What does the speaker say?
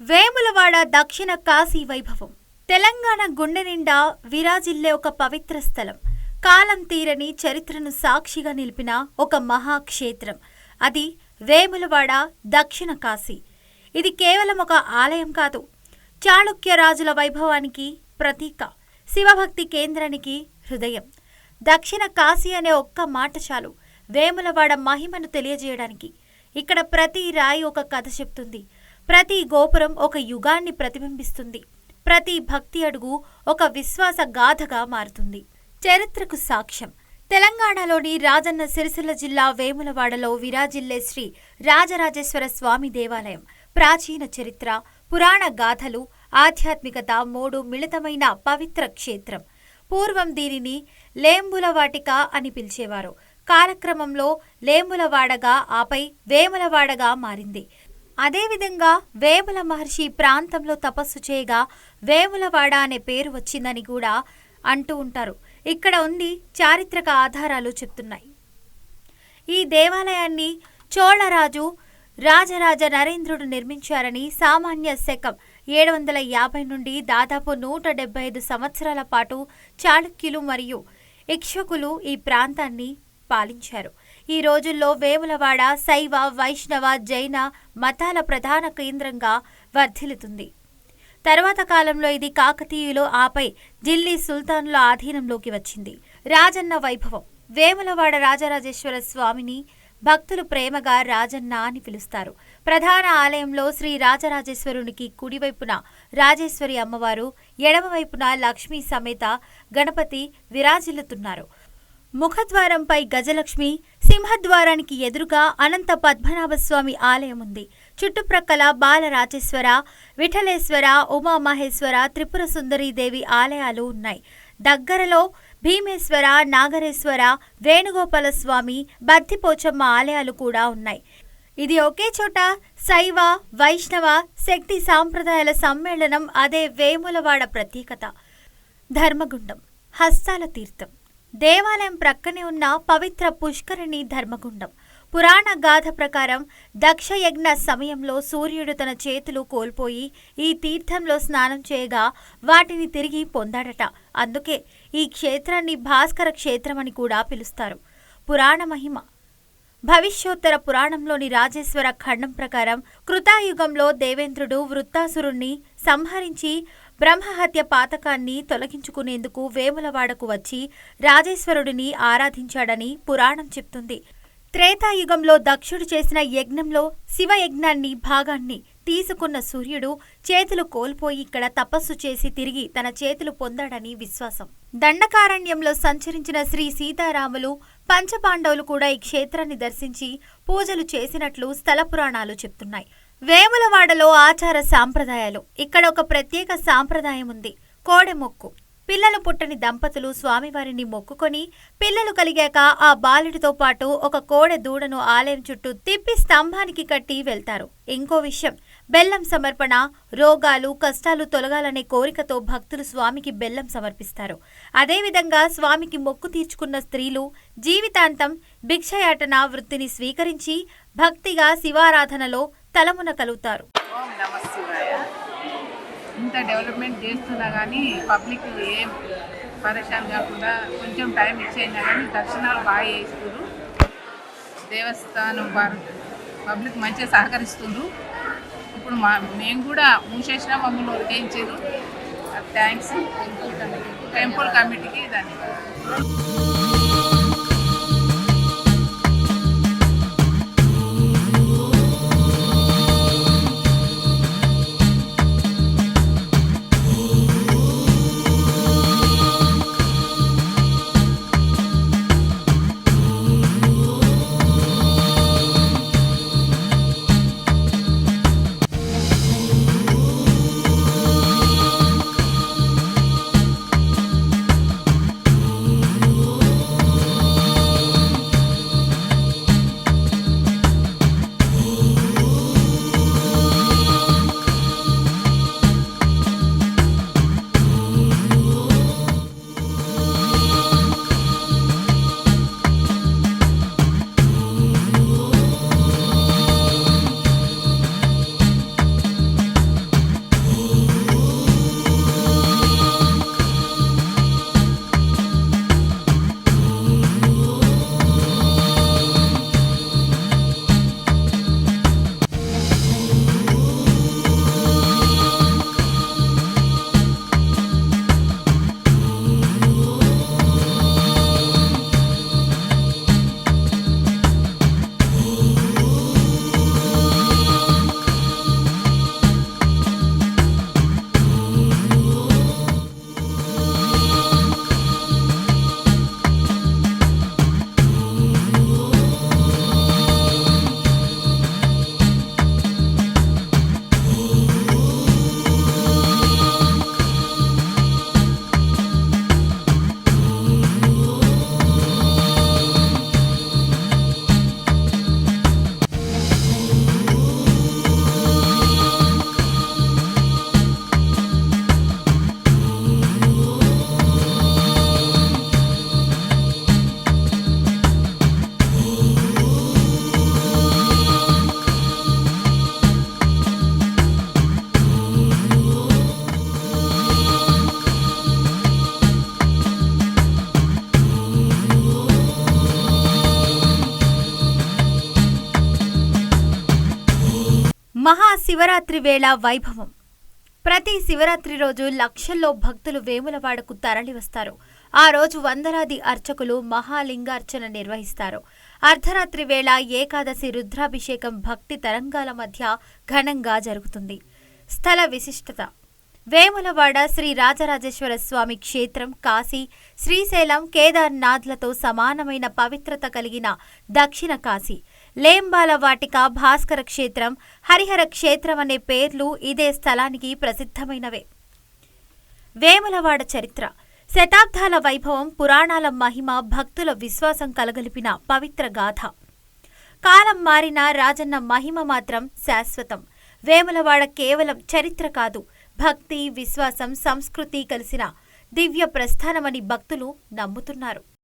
వేములవాడ దక్షిణ కాశీ వైభవం. తెలంగాణ గుండె నిండా విరాజిల్లే ఒక పవిత్ర స్థలం. కాలం తీరని చరిత్రను సాక్షిగా నిలిపిన ఒక మహాక్షేత్రం. అది వేములవాడ దక్షిణ కాశీ. ఇది కేవలం ఒక ఆలయం కాదు చాళుక్య రాజుల వైభవానికి ప్రతీక శివభక్తి కేంద్రానికి హృదయం. దక్షిణ కాశీ అనే ఒక్క మాట చాలు వేములవాడ మహిమను తెలియజేయడానికి. ఇక్కడ ప్రతి రాయి ఒక కథ చెప్తుంది. ప్రతి గోపురం ఒక యుగాన్ని ప్రతిబింబిస్తుంది. ప్రతి భక్తి అడుగు ఒక విశ్వాస గాథగా మారుతుంది. చరిత్రకు సాక్ష్యం. తెలంగాణలోని రాజన్న సిరిసిల్ల జిల్లా వేములవాడలో విరాజిల్లే శ్రీ రాజరాజేశ్వర స్వామి దేవాలయం. ప్రాచీన చరిత్ర పురాణ గాథలు ఆధ్యాత్మికత మూడు మిళితమైన పవిత్ర క్షేత్రం. పూర్వం దీనిని లేంబులవాటిక అని పిలిచేవారు. కాలక్రమంలో లేంబులవాడగా ఆపై వేములవాడగా మారింది. అదేవిధంగా వేముల మహర్షి ప్రాంతంలో తపస్సు చేయగా వేములవాడ అనే పేరు వచ్చిందని కూడా అంటూ ఉంటారు. ఇక్కడ ఉంది చారిత్రక ఆధారాలు చెప్తున్నాయి. ఈ దేవాలయాన్ని చోళరాజు రాజరాజ నరేంద్రుడు నిర్మించారని సామాన్య శకం ఏడు వందల యాభై నుండి దాదాపు నూట డెబ్బై ఐదు సంవత్సరాల పాటు చాళుక్యులు మరియు ఇక్షకులు ఈ ప్రాంతాన్ని పాలించారు. ఈ రోజుల్లో వేములవాడ శైవ వైష్ణవ జైన మతాల ప్రధాన కేంద్రంగా వర్ధిల్లుతుంది. తర్వాత కాలంలో ఇది కాకతీయులు ఆపై ఢిల్లీ సుల్తానుల ఆధీనంలోకి వచ్చింది. రాజన్న వైభవం. వేములవాడ రాజరాజేశ్వర స్వామిని భక్తులు ప్రేమగా రాజన్న అని పిలుస్తారు. ప్రధాన ఆలయంలో శ్రీ రాజరాజేశ్వరునికి కుడివైపున రాజేశ్వరి అమ్మవారు ఎడమవైపున లక్ష్మీ సమేత గణపతి విరాజిల్లుతున్నారు. ముఖద్వారంపై గజలక్ష్మి సింహద్వారానికి ఎదురుగా అనంత పద్మనాభస్వామి ఆలయం ఉంది. చుట్టుప్రక్కల బాలరాజేశ్వర విఠలేశ్వర ఉమామహేశ్వర త్రిపుర సుందరీదేవి ఆలయాలు ఉన్నాయి. దగ్గరలో భీమేశ్వర నాగరేశ్వర వేణుగోపాల స్వామి బద్దిపోచమ్మ ఆలయాలు కూడా ఉన్నాయి. ఇది ఒకే చోట శైవ వైష్ణవ శక్తి సాంప్రదాయాల సమ్మేళనం అదే వేములవాడ ప్రత్యేకత. ధర్మగుండం హస్తాల తీర్థం. దేవాలయం ప్రక్కనే ఉన్న పవిత్ర పుష్కరిణి ధర్మగుండం. పురాణ గాథ ప్రకారం దక్షయజ్ఞ సమయంలో సూర్యుడు తన చేతులు కోల్పోయి ఈ తీర్థంలో స్నానం చేయగా వాటిని తిరిగి పొందాడట. అందుకే ఈ క్షేత్రాన్ని భాస్కర క్షేత్రమని కూడా పిలుస్తారు. పురాణ మహిమ. భవిష్యోత్తర పురాణంలోని రాజేశ్వర ఖండం ప్రకారం కృతాయుగంలో దేవేంద్రుడు వృత్తాసురుణ్ణి సంహరించి బ్రహ్మహత్య పాతకాన్ని తొలగించుకునేందుకు వేములవాడకు వచ్చి రాజేశ్వరుడిని ఆరాధించాడని పురాణం చెప్తుంది. త్రేతాయుగంలో దక్షుడు చేసిన యజ్ఞంలో శివయజ్ఞాన్ని భాగాన్ని తీసుకున్న సూర్యుడు చేతులు కోల్పోయి ఇక్కడ తపస్సు చేసి తిరిగి తన చేతులు పొందాడని విశ్వాసం. దండకారణ్యంలో సంచరించిన శ్రీ సీతారాములు పంచపాండవులు కూడా ఈ క్షేత్రాన్ని దర్శించి పూజలు చేసినట్లు స్థల పురాణాలు చెప్తున్నాయి. వేములవాడలో ఆచార సాంప్రదాయాలు. ఇక్కడ ఒక ప్రత్యేక సాంప్రదాయం ఉంది. కోడె మొక్కు. పిల్లలు పుట్టని దంపతులు స్వామివారిని మొక్కుకొని పిల్లలు కలిగాక ఆ బాలుడితో పాటు ఒక కోడె దూడను ఆలయం చుట్టూ తిప్పి స్తంభానికి కట్టి వెళ్తారు. ఇంకో విషయం బెల్లం సమర్పణ రోగాలు కష్టాలు తొలగాలనే కోరికతో భక్తులు స్వామికి బెల్లం సమర్పిస్తారు. అదేవిధంగా స్వామికి మొక్కు తీర్చుకున్న స్త్రీలు జీవితాంతం భిక్షయాటన వృత్తిని స్వీకరించి భక్తిగా శివారాధనలో తలమున కలుగుతారు ఇంత డెవలప్మెంట్ చేస్తున్నా కానీ పబ్లిక్ ఏం పరేషాన్ కాకుండా కొంచెం టైం ఇచ్చేయినా కానీ దర్శనాలు బాగా చేస్తున్నారు దేవస్థానం పబ్లిక్ మంచిగా సహకరిస్తుండ్రు. ఇప్పుడు మా మేము కూడా మూసేసిన మమ్మల్ని ఉద్దేశించారు థ్యాంక్స్ టెంపుల్ కమిటీ టెంపుల్ కమిటీకి ధన్యవాదాలు. శివరాత్రి వేళ వైభవం. ప్రతి శివరాత్రి రోజు లక్షల్లో భక్తులు వేములవాడకు తరలివస్తారు. ఆ రోజు వందలాది అర్చకులు మహాలింగార్చన నిర్వహిస్తారు. అర్ధరాత్రి వేళ ఏకాదశి రుద్రాభిషేకం భక్తి తరంగాల మధ్య ఘనంగా జరుగుతుంది. స్థల విశిష్టత. వేములవాడ శ్రీ రాజరాజేశ్వర స్వామి క్షేత్రం కాశీ శ్రీశైలం కేదార్నాథ్లతో సమానమైన పవిత్రత కలిగిన దక్షిణ కాశీ. లేంబాల వాటిక భాస్కర క్షేత్రం హరిహర క్షేత్రం అనే పేర్లు ఇదే స్థలానికి ప్రసిద్ధమైనవే. వేములవాడ చరిత్ర. శతాబ్దాల వైభవం పురాణాల మహిమ భక్తుల విశ్వాసం కలగలిపిన పవిత్ర గాథ. కాలం మారిన రాజన్న మహిమ మాత్రం శాశ్వతం. వేములవాడ కేవలం చరిత్ర కాదు భక్తి విశ్వాసం సంస్కృతి కలిసిన దివ్య ప్రస్థానమని భక్తులు నమ్ముతున్నారు.